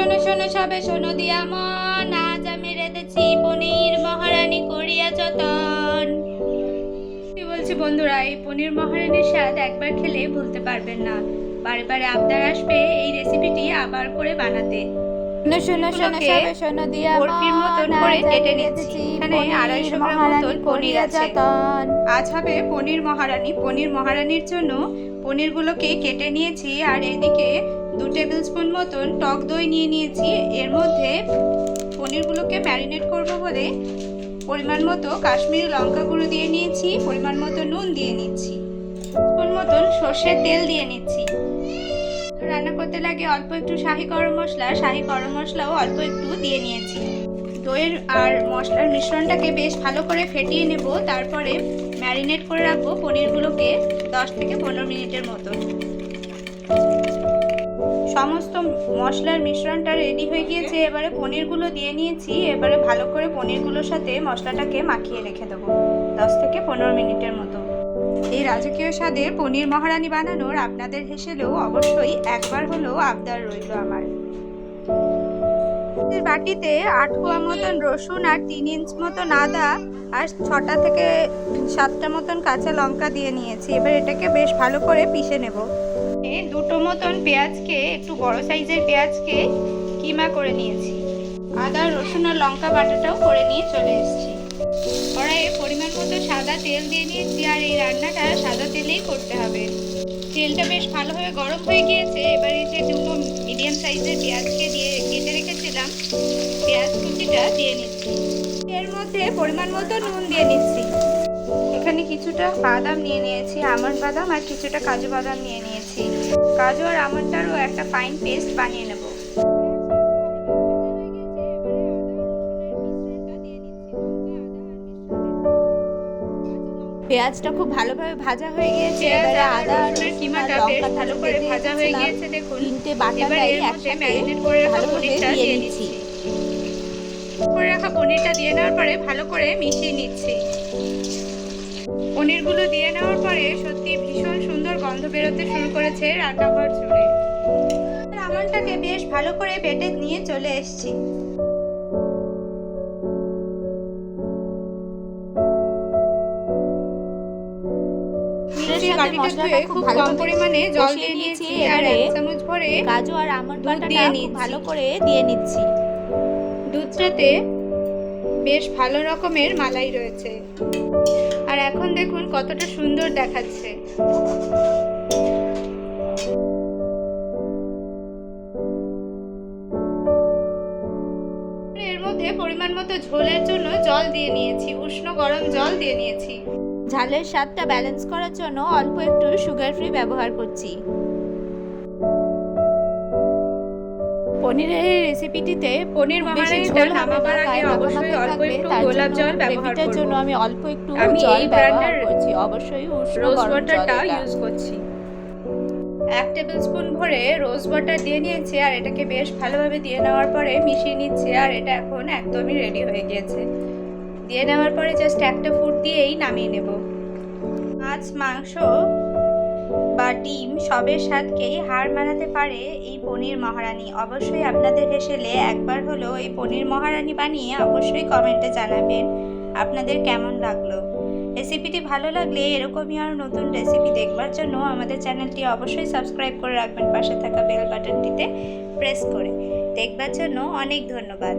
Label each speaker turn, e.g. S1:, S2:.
S1: শোনো শোনো সবে শোনো দিয়া মন। আজ আমি রেঁধেছি পনির মহারানী করিয়া যতন। কি বলছি বন্ধুরা এই পনির মহারানীর স্বাদ একবার খেলে ভুলতে পারবেন না। বারে বারে আবদার আসবে এই রেসিপিটি আবার করে বানাতে।
S2: শোনো শোনো শোনো সবে শোনো দিয়া
S1: বরফির মতন করে কেটে নিচ্ছি। এখানে
S2: পনির
S1: 250 গ্রাম মতন পনির আছে। আজ হবে পনির মহারানী। পনির মহারানীর জন্য পনিরগুলোকে কেটে নিয়েছি আর এদিকে দু টেবিল স্পুন মতন টক দই নিয়ে নিয়েছি। এর মধ্যে পনিরগুলোকে ম্যারিনেট করব বলে পরিমাণ মতো কাশ্মীরি লঙ্কা গুঁড়ো দিয়ে নিয়েছি, পরিমাণ মতো নুন দিয়ে নিচ্ছি, স্পুন মতন সর্ষের তেল দিয়ে নিচ্ছি। রান্না করতে লাগে অল্প একটু শাহি গরম মশলা, শাহি গরম মশলাও অল্প একটু দিয়ে নিয়েছি। দইয়ের আর মশলার মিশ্রণটাকে বেশ ভালো করে ফেটিয়ে নেব, তারপরে ম্যারিনেট করে রাখব পনিরগুলোকে দশ থেকে পনেরো মিনিটের মতো সমস্ত মশলার মিশ্রণটা রেডি হয়ে গিয়েছে, এবারে পনিরগুলো দিয়ে নিয়েছি, এবারে ভালো করে পনিরগুলোর সাথে মশলাটাকে মাখিয়ে রেখে দেবো, দশ থেকে পনেরো মিনিটের মতো। এই রাজকীয় স্বাদে পনির মহারানী বানানোর আপনাদের হেসেলেও অবশ্যই একবার হলেও আবদার রইল আমার। বাটিতে আট কোয়া মতন রসুন আর তিন ইঞ্চ মতন আদা আর ছটা থেকে সাতটা মতন কাঁচা লঙ্কা দিয়ে নিয়েছি, এবার এটাকে বেশ ভালো করে পিষে নেব। দুটো মতন পেঁয়াজকে, একটু বড় সাইজের পেঁয়াজকে কিমা করে নিয়েছি। আদা, রসুন আর লঙ্কা বাটাটাও করে নিয়ে চলে এসেছি। কড়াইয়ে পরিমাণ মতো সাদা তেল দিয়ে নিয়েছি আর এই রান্নাটা সাদা তেলেই করতে হবে। তেলটা বেশ ভালোভাবে গরম হয়ে গিয়েছে। এবার এই যে দুটো মিডিয়াম সাইজের পেঁয়াজকে দিয়ে কেটে রেখেছিলাম, পেঁয়াজ কুচিটা দিয়ে নিচ্ছি। এর মধ্যে পরিমাণ মতো নুন দিয়ে নিচ্ছি। এখানে কিছুটা বাদাম নিয়ে নিয়েছি আমন্ড বাদাম আর কিছুটা কাজু বাদাম নিয়ে নিয়েছি। কাজু আর আমন্ডটারও একটা ফাইন পেস্ট বানিয়ে নেব।
S2: পেঁয়াজটা খুব ভালোভাবে ভাজা হয়ে গিয়েছে এবারে আদা আর রসুন
S1: কিমাটা বেশ ভালো করে ভাজা হয়ে গিয়েছে দেখুন।
S2: তিনটে বাটাটাই একসাথে
S1: ম্যারিনেট করে রাখা পনিরটা
S2: দিয়ে নিচ্ছি
S1: করে রাখা পনিরটা দিয়ে নেওয়ার পরে ভালো করে মিশিয়ে নিচ্ছি। পনিরগুলো দিয়ে নেওয়ার পরে সত্যি ভীষণ সুন্দর গন্ধ বেরোতে শুরু করেছে রান্নাঘর জুড়ে। আমনটাকে বেশ ভালো করে বেটে নিয়ে চলে এসেছি।
S2: খুব
S1: কম পরিমাণে জল
S2: কষিয়ে
S1: দিয়ে নিয়েছি
S2: নিয়েছি,
S1: আর এক চামচ ভরে
S2: কাজু আর আমন্ড বাটাটা
S1: দিয়ে
S2: ভালো করে দিয়ে নিচ্ছি।
S1: দুধটাতে বেশ ভালো রকমের মালাই রয়েছে। আর এখন দেখুন কতটা সুন্দর দেখাচ্ছে। এর মধ্যে পরিমাণ মতো ঝোলের জন্য জল দিয়ে নিয়েছি, উষ্ণ গরম জল দিয়ে নিয়েছি।
S2: ঝালের স্বাদটা ব্যালেন্স করার জন্য অল্প একটু সুগার ফ্রি ব্যবহার করছি। পনিরের এই রেসিপিটিতে
S1: পনির
S2: বেশি ঝোল হবে না,
S1: আগে অবশ্যই অল্প একটু গোলাপ জল ব্যবহার করব।
S2: জন্য আমি অল্প একটু জল ব্যবহার করছি। অবশ্যই উষ্ণ
S1: রোজ ওয়াটারটা ইউজ করছি। এক টেবিল স্পুন ভরে রোজ ওয়াটার দিয়ে নিয়েছি আর এটাকে বেশ ভালোভাবে দিয়ে নেওয়ার পরে মিশিয়ে নিচ্ছি আর এটা এখন একদমই রেডি হয়ে গিয়েছে। দিয়ে নেওয়ার পরে জাস্ট একটা ফুট দিয়েই নামিয়ে নেব। মাছ মাংস বা ডিম সবের স্বাদকেই হার মানাতে পারে এই পনির মহারানী। অবশ্যই আপনাদের হেসেলে একবার হলেও এই পনির মহারানী বানিয়ে অবশ্যই কমেন্টে জানাবেন। আপনাদের কেমন লাগল? রেসিপিটি ভালো লাগলে এরকমই আরও নতুন রেসিপি দেখবার জন্য আমাদের চ্যানেলটি অবশ্যই সাবস্ক্রাইব করে রাখবেন পাশে থাকা বেল বাটনটিতে প্রেস করে। দেখবার জন্য অনেক ধন্যবাদ।